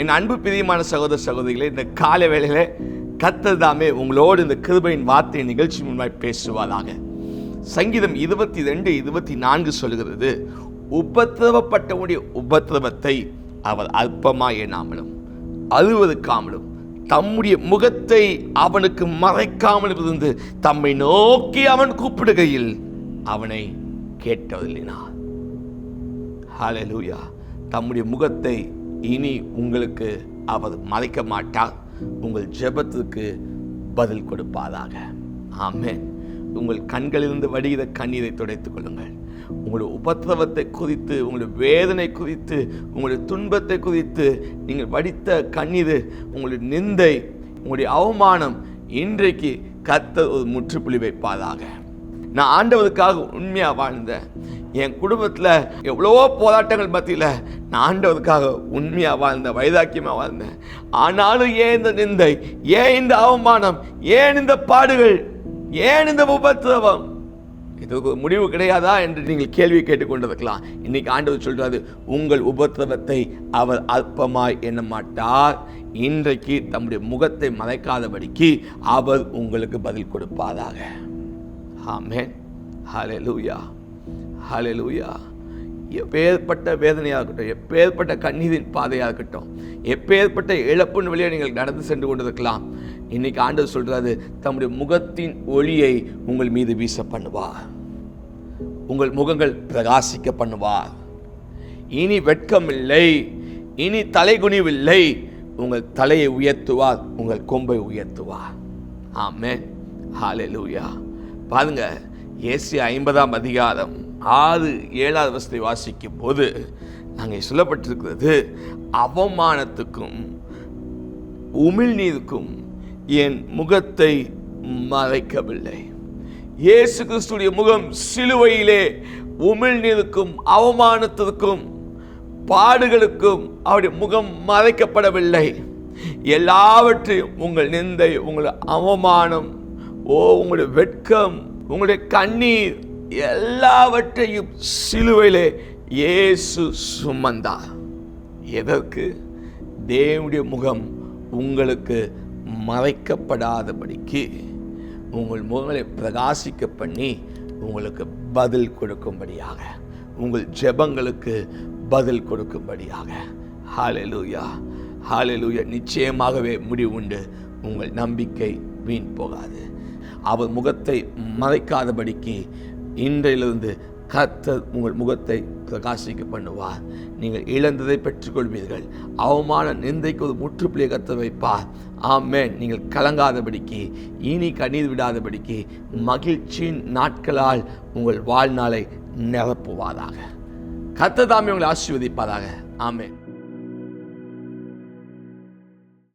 என் அன்பு பிரியமான சகோதர சகோதரிகளே இந்த கால வேளையில் கத்தர் தாமே உங்களோடு இந்த கிருபையின் வார்த்தை நிகழ்ச்சி முன்பாய் பேசுவதாக சங்கீதம் இருபத்தி ரெண்டு இருபத்தி நான்கு சொல்கிறது உபத்திரவப்பட்டவனுடைய உபத்திரவத்தை அவர் அற்பமாக எண்ணாமலும் அழுவதுக்காமலும் தம்முடைய முகத்தை அவனுக்கு மறைக்காமல் இருந்து தம்மை நோக்கி அவன் கூப்பிடுகையில் அவனை கேட்டதில்லினார் ஹலலூயா தம்முடைய முகத்தை இனி உங்களுக்கு அவர் மறைக்க மாட்டார். உங்கள் ஜெபத்துக்கு பதில் கொடுப்பாராக. ஆமே உங்கள் கண்களிலிருந்து வடிகிற கண்ணீரை துடைத்துக் கொள்ளுங்கள். உங்களுடைய உபத்திரவத்தை குறித்து உங்களுடைய வேதனை குறித்து உங்களுடைய துன்பத்தை குறித்து நீங்கள் வடித்த கண்ணீர் உங்களுடைய நிந்தை உங்களுடைய அவமானம் இன்றைக்கு கத்த ஒரு முற்றுப்புள்ளி வைப்பாதாக நான் ஆண்டவருக்காக உண்மையாக வாழ்ந்தேன். என் குடும்பத்தில் எவ்வளவோ போராட்டங்கள் மத்தியில் நான் ஆண்டவருக்காக உண்மையாக வாழ்ந்தேன் வைதாக்கியமாக வாழ்ந்தேன். ஆனாலும் ஏன் இந்த நிந்தை? ஏன் இந்த அவமானம்? ஏன் இந்த பாடுகள்? ஏன் இந்த உபத்திரவம்? இதுக்கு முடிவு கிடையாதா என்று நீங்கள் கேள்வி கேட்டுக்கொண்டிருக்கலாம். இன்னைக்கு ஆண்டவர் சொல்றாரு உங்கள் உபத்திரவத்தை அவர் அற்பமாய் எண்ண மாட்டார். இன்றைக்கு தம்முடைய முகத்தை மறைக்காதபடிக்கு அவர் உங்களுக்கு பதில் கொடுப்பாதாக ஆமென். ஹalleluya. ஹalleluya. எப்பேற்பட்ட வேதனையாக இருக்கட்டும் எப்பேற்பட்ட கண்ணீரின் பாதையாக இருக்கட்டும் எப்பேற்பட்ட இழப்பின் வழியாக நீங்கள் நடந்து சென்று கொண்டிருக்கலாம். இன்னைக்கு ஆண்டவர் சொல்கிறாரு தம்முடைய முகத்தின் ஒளியை உங்கள் மீது வீச பண்ணுவார் உங்கள் முகங்கள் பிரகாசிக்க பண்ணுவார் இனி வெட்கமில்லை இனி தலைகுனிவில்லை. உங்கள் தலையை உயர்த்துவார் உங்கள் கொம்பை உயர்த்துவார். ஹாலு லூயா பாருங்க ஏசி ஐம்பதாம் அதிகாரம் ஆறு ஏழாவது வசதி வாசிக்கும் போது அங்கே சொல்லப்பட்டிருக்கிறது அவமானத்துக்கும் உமிழ்நீருக்கும் என் முகத்தை மறைக்கவில்லை. இயேசு கிறிஸ்துடைய முகம் சிலுவையிலே உமிழ்நீருக்கும் அவமானத்திற்கும் பாடுகளுக்கும் அவருடைய முகம் மறைக்கப்படவில்லை. எல்லாவற்றையும் உங்கள் நிந்தை உங்கள் அவமானம் ஓ உங்களுடைய வெட்கம் உங்களுடைய கண்ணீர் எல்லாவற்றையும் சிலுவையிலே இயேசு சுமந்தா எதற்கு? தேவனுடைய முகம் உங்களுக்கு மறைக்கப்படாதபடிக்கு உங்கள் முகங்களை பிரகாசிக்க பண்ணி உங்களுக்கு பதில் கொடுக்கும்படியாக உங்கள் ஜெபங்களுக்கு பதில் கொடுக்கும்படியாக. ஹalleluya ஹalleluya நிச்சயமாகவே முடிவுண்டு. உங்கள் நம்பிக்கை வீண் போகாது. அவர் முகத்தை மறைக்காதபடிக்கு இன்றையிலிருந்து கர்த்தர் உங்கள் முகத்தை பிரகாசிக்க பண்ணுவார். நீங்கள் இழந்ததை பெற்றுக்கொள்வீர்கள். அவமான நிந்தைக்கு ஒரு முற்றுப்புள்ளியை கத்த வைப்பார். ஆமே நீங்கள் கலங்காதபடிக்கு இனி கண்ணீர் விடாதபடிக்கு மகிழ்ச்சியின் நாட்களால் உங்கள் வாழ்நாளை நிரப்புவாராக. கர்த்தர் தாமே உங்களை ஆசீர்வதிப்பாராக. ஆமேன்.